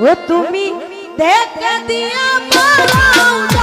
ও তুমি দেখা দিয়া পালাও।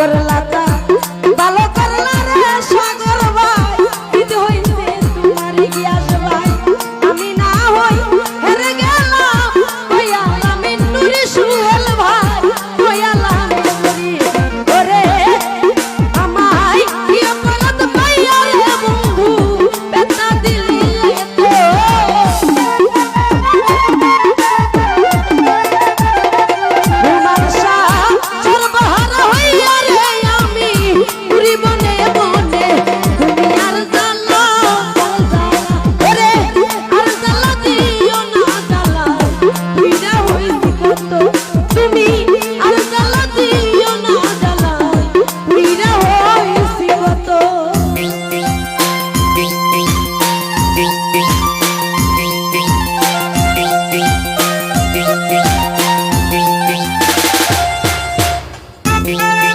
Berlaku Thank you.